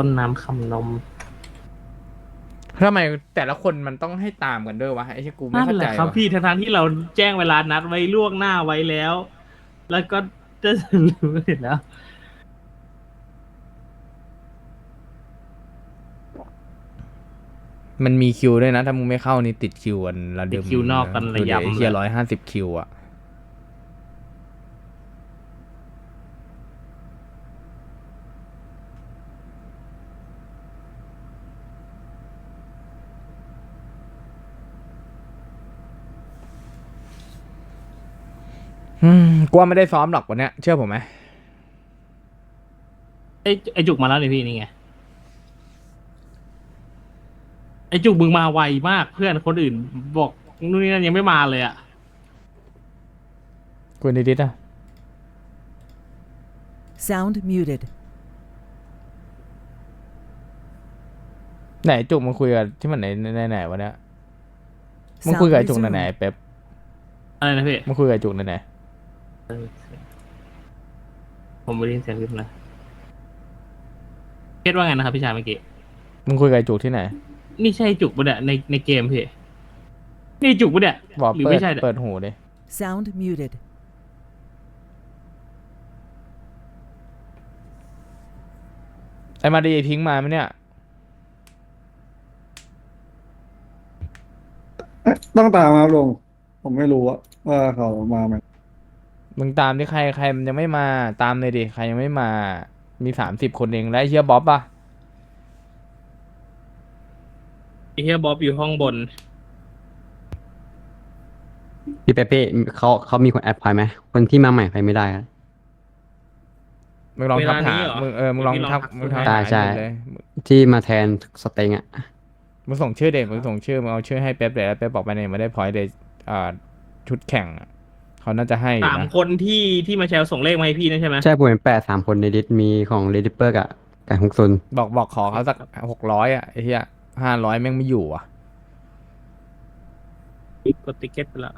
ต้นน้ำคำนมทำไมแต่ละคนมันต้องให้ตามกันด้วยวะไอ้ที่กูไม่นั่นเข้าแหใจละครับวะพี่ทั้งๆที่เราแจ้งเวลานัดไว้ล่วงหน้าไว้แล้ว แล้วก็จะรู้เห็นแล้ว มันมีคิวด้วยนะ ถ้ามึงไม่เข้านี่ติดคิวกันระติดึดมคิวนอกกันระยำ ดูดิไอ้เฮียเลยร้อยห้าสิบคิวอะ อืมกว่าไม่ได้ซ้อมหรอกวันเนี้ยเชื่อผมไหมไอ้ไอ้จุกมาแล้วนี่พี่นี่ไงไอ้จุกมึงมาไวมากเพื่อนคนอื่น บอกนู่นนี่นั่นยังไม่มาเลยอะกูนิดิดอะ Sound muted. ไหนจุกมึงคุยกับที่มันไหนไหนไหนวะเนี้ยมึงคุยกับไอ้จุกไหนไหนเป๊ปอะไรนะพี่ มึงคุยกับไอ้จุกไหนไหน ผมไม่ได้ยินเสียงขึ้นนะเพชรว่าไงนะครับพี่ชายเมื่อกี้ มึงคุยกับไอ้จุกที่ไหนนี่ใช่จุกปะเนี่ยในในเกมพี่นี่จุกปะเนี่ยบอกหรือเปิดไม่ใช่เนี่ยเปิดหูดิ Sound muted. ไอ้มาดีพิงค์มาไหมเนี่ยเอ๊ะต้องตามมาครับลุงผมไม่รู้ว่าว่าเขามาไหม มึงตามที่ใครใครมันยังไม่มา ตามเลยดิใครยังไม่มา มีสามสิบคนเองแล้วไอ้เฮียบ๊อบปะไอ้เฮียบ๊อบอยู่ห้องบน พี่เปเป้เขาเขามีคนแอดพอยไหมคนที่มาใหม่ไปไม่ได้อะ มึงลองทักเวลานี้หาเหรอมึงเออมึงลองพี่ลองทักทักมึงทักใช่หาใช่ให้เลยที่มาแทนสเต็งอะมึงส่งชื่อเด็กมึงส่งชื่อมึงเอาชื่อให้เป๊ปเลยแล้วเป๊ปบอกไปเนี่ยไม่ได้พอยต์เลยอ่าชุดแข่งอะ เขาน่าจะให้อยู่สามนะคนที่ที่มาแชร์ส่งเลขมาให้พี่นะใช่ไหมใช่ผมเห็นแปดสามคนในดิสมีของเลดิเปอร์กับกับฮุกซุนบอกบอกขอเขาสักหกร้อยอะไอ้เหี้ยห้าร้อยแม่งไม่อยู่อะ กดติเก็ตไปละ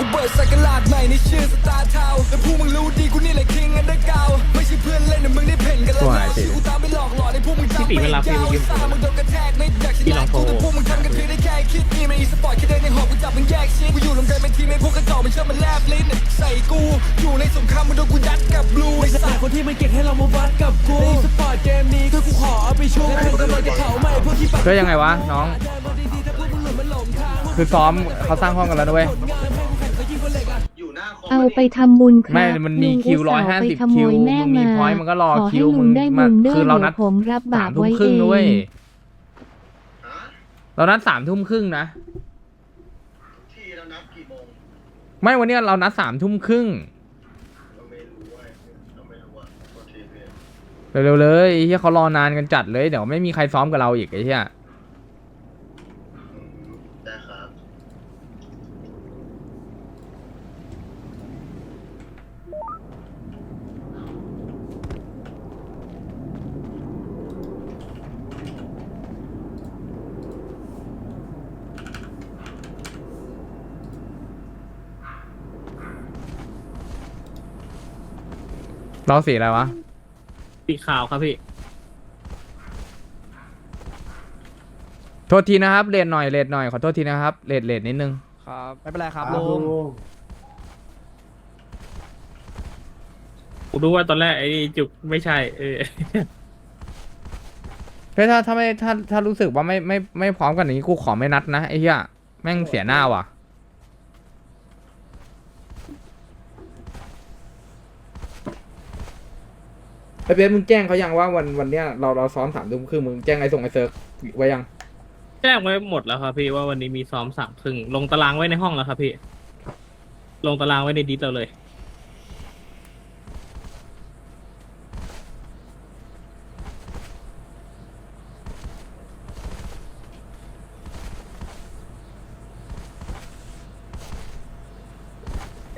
กูเปิดสักราชใหม่ในชื่อสตาร์ทาวแล้วพวกมึงรู้ดีกูนี่แหละคิงอันเดอร์กาวไม่ใช่เพื่อนเล่นนะมึงได้เพ่นกันแล้วตัวไหนนะสิที่กูตามไปหลอกหลอนในพวกมึงจำพี่ตีเวลาพี่ยาวเมื่อกี้ซ่ามึงโดนกระแทกในดักชพี่ลนะองโทรกูแต่พวกมึงทำกันเพียงได้แค่คิดนี่ไม่อีสปอร์ตแค่เดินในหอบกูจับมึงแยกชิ้นกูอยู่ลำกันเป็นทีมไอ้พวกกระจอกมันเชื่อมันแลบลิ้นใส่กูอยู่ในสงครามมึงโดนกูยัดกับบลูไอ้สัตว์คนที่มันเก่งให้เรามาวัดกับกูในสปอร์ตเกมนี้ถ้ากูขอเอาไปชูและกูกำลังจะเผาไหม้พวกที่ปากก็ยังไงวะน้องคือซ้อมเขาสร้างห้องกันแล้วนะเว้ย เอาไปทำบุญครับไม่มันมีลุงคิวอุตร้อยส่าห้าห์ไปสิบขโมคิวยแม่มึงมีมาพอยต์มันก็รอขอคิให้วลุมึงงได้มาบุญเด้อคือเราเดี๋นัยดวผมรับบาสาปมทุ่มไว้ครึ่งเอนะเว้ยง เรานัดสามทุ่มครึ่งนะไม่วันเนี้ยเรานัดสามทุ่มครึ่งเร็วๆเลยไอ้เฮียเขารอนานกันจัดเลย เดี๋ยวไม่มีใครซ้อมกับเราอีกไอ้เฮีย เราสีอะไรวะ สีขาวครับพี่ โทษทีนะครับเลทหน่อยเลทหน่อยขอโทษทีนะครับเลทเลทนิดนึง ครับไม่เป็นไรครับครับลุงลุงกูรู้ว่าตอนแรกไอ้จุกไม่ใช่ เออ เฮ้ยถ้าถ้าไม่ถ้าถ้ารู้สึกว่าไม่ไม่ไม่พร้อมกันอย่างนี้กูขอไม่นัดนะไอ้เหี้ยแม่งเสียหน้าว่ะ เบสมึงแจ้งเขายังว่าวันวันเนี้ยเราเราซ้อมสามทุ่มครึ่งมึงแจ้งไอ้ส่งไอ้เซิร์กไว้ยัง แจ้งไว้หมดแล้วครับพี่ว่าวันนี้มีซ้อมสามครึ่งลงตารางไว้ในห้องแล้วครับพี่ ลงตารางไว้ในดิสเราเลย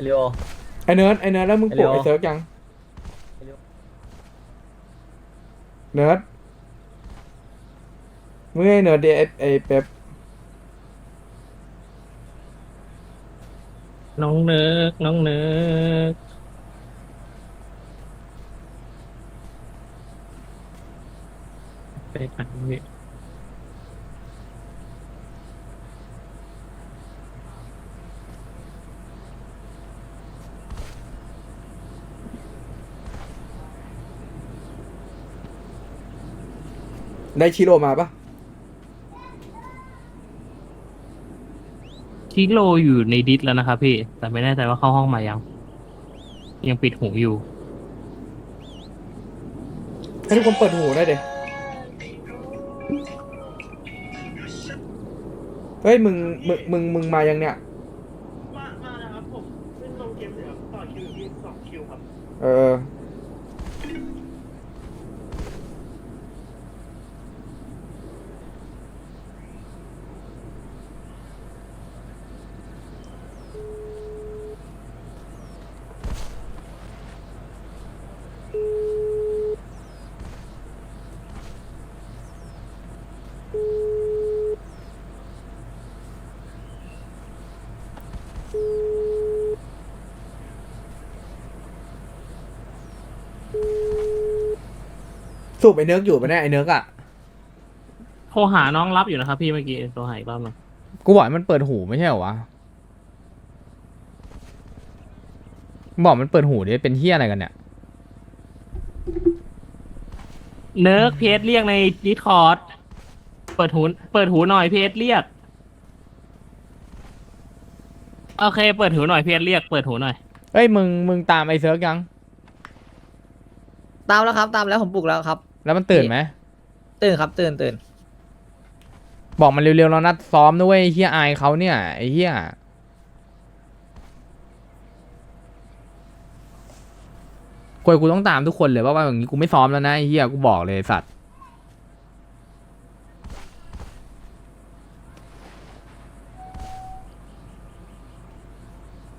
เรียว ไอ้เนิร์ดไอ้เนิร์ดแล้วมึงปลุกไอ้ไอ้เร็วเซิร์กยัง เนิร์ดเมื่อเนิร์ดเดิไอ้ไอ้เป๊ปน้องเนิร์กน้องเนิร์กไปกันนี่ ได้ชิโร่มาปะชิโรอยู่ในดิสแล้วนะครับพี่ แต่ไม่แน่ใจว่าเข้าห้องมายัง ยังปิดหูอยู่ ให้ทุกคนเปิดหูได้เดเฮ้ยมึงมึงมึงมึงมายังเนี่ย มามาแล้วครับผมขึ้นลงเกมเสร็จแล้วต่อคิวที่สองคิวครับ เออ สูบไอ้เนิร์กอยู่ปะเนี่ยไอ้เนิร์กอะ โทรหาน้องรับอยู่นะครับพี่เมื่อกี้โทรหาอีกรอบหนึงกูบอกให้มันเปิดหูไม่ใช่เหรอวะบอกมันเปิดหูดิเป็นเฮียอะไรกันเนี่ย เนิร์กพีเอสเรียกในดิสคอร์ดเปิดหูเปิดหูหน่อยพีเอสเรียก โอเค เปิดหูหน่อยพีเอสเรียกเปิดหูหน่อย เอ้ยมึงมึงตามไอ้เซิร์กยัง ตามแล้วครับ ตามแล้วผมปลุกแล้วครับ แล้วมันตื่นไหมตื่นครับตื่นตื่นบอกมันเร็วๆเรานัดซ้อมนะเว้ยไอ้เฮียอายเขาเนี่ยไอ้เฮียกวยกูต้องตามทุกคนเลยว่าว่าอย่างนี้กูไม่ซ้อมแล้วนะไอ้เฮียกูบอกเลยไอ้สัตว์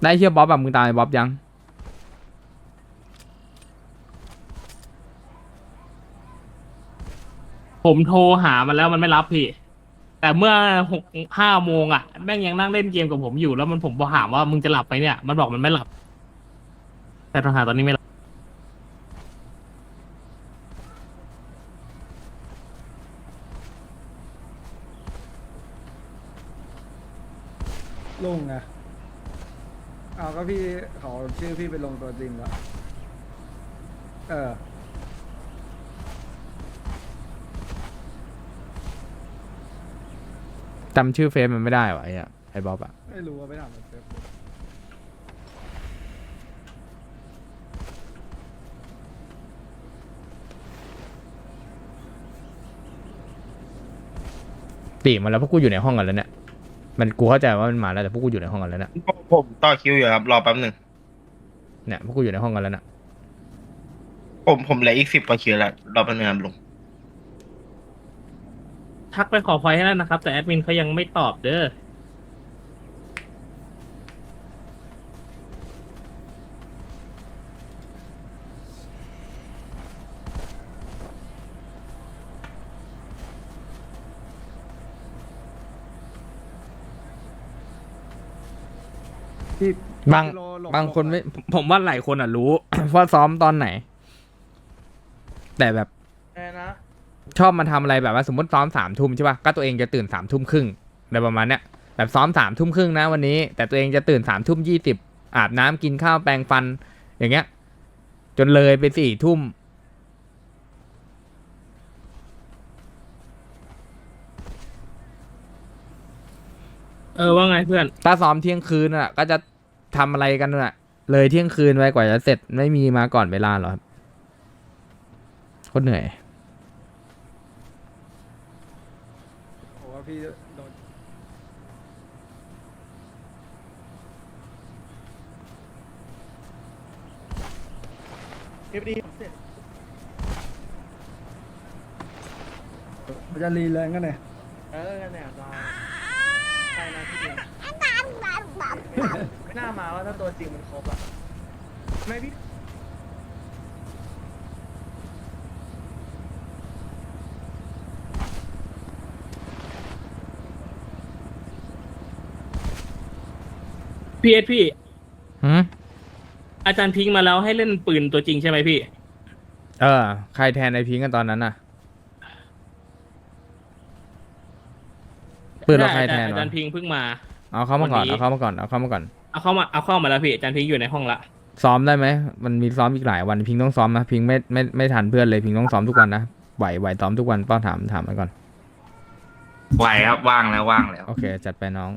ได้เฮียบ๊อบแบบมึงตามไอ้บ๊อบยัง ผมโทรหามันแล้วมันไม่รับพี่ แต่เมื่อหกห้าโมงอะแม่งยังนั่งเล่นเกมกับผมอยู่แล้วมันผมบอกถามว่ามึงจะหลับไหมเนี่ย มันบอกมันไม่หลับ แต่โทรหาตอนนี้ไม่รับลุงไงเอาก็พี่ขาชื่อพี่ไปลงตัวจริงแล้ว เออ จำชื่อเฟซมันไม่ได้วะไอ้เหี้ยไอ้บ๊อบอะไม่รู้ว่าไปถามในเฟซบุ๊กตีมาแล้วพวกกูอยู่ในห้องกันแล้วเนี่ยมันกูเข้าใจว่ามันมาแล้วแต่พวกกูอยู่ในห้องกันแล้วเนี่ยผมต่อคิวอยู่ครับ รอแป๊บหนึ่งเนี่ยพวกกูอยู่ในห้องกันแล้วน่ะผมผมเหลืออีกสิบกว่าคิวแล้วรอแป๊บหนึงครับลุง ทักไปขอพอยให้แล้วนะครับ แต่แอดมินเขายังไม่ตอบเด้อพี่บางโลหลบางคนไม่ผมผมว่าหลายคนอะรู้ ว่าซ้อมตอนไหน แต่แบบแน่นะ ชอบมาทำอะไรแบบว่าสมมติซ้อมสามทุ่มใช่ป่ะก็ตัวเองจะตื่นสามทุ่มครึ่งอะไรประมาณเนี้ยแบบซ้อมสามทุ่มครึ่งนะวันนี้ แต่ตัวเองจะตื่นสามทุ่มยี่สิบอาบน้ำกินข้าวแปรงฟัน อย่างเงี้ย จนเลยไปสี่ทุ่มเออว่าไงเพื่อนถ้าซ้อมเที่ยงคืนอะ ก็จะทำอะไรกันน่ะ เลยเที่ยงคืนไปกว่าจะเสร็จไม่มีมาก่อนเวลาหรอครับโคตรเหนื่อย ผม ว่าพี่โดนเอฟดีมันจะรีแรงกันเนี่ยเออกันเนี่ยมาใช่นะพี่เดียวไม่น่ามาว่าถ้าตัวจริงมันครบอะไม่พี่ พีเอสพี่อาจารย์พิงค์มาแล้วให้เล่นปืนตัวจริงใช่ไหมพี่ เออ ใครแทนไอพิงค์กันตอนนั้นน่ะ ปืนเราใครแทนอาจารวะย์พิงค์เพิ่งมา เอาเข้ามาก่อนวันนี้ เอาเข้ามาก่อนเอาเข้ามาก่อน เอาเข้ามาเอาเข้ามาแล้วพี่อาจารย์พิงค์อยู่ในห้องละซ้อมได้ไหมมันมีซ้อมอีกหลายวันพิงค์ต้องซ้อมนะพิงค์ไม่ไม่ไม่ทันเพื่อนเลยพิงค์ต้องซ้อมทุกวันนะไหวไหวซ้อมทุกวันป้าถามถามมันก่อนไหวครับว่างแล้วว่างแล้ว โอเค จัดไปน้อง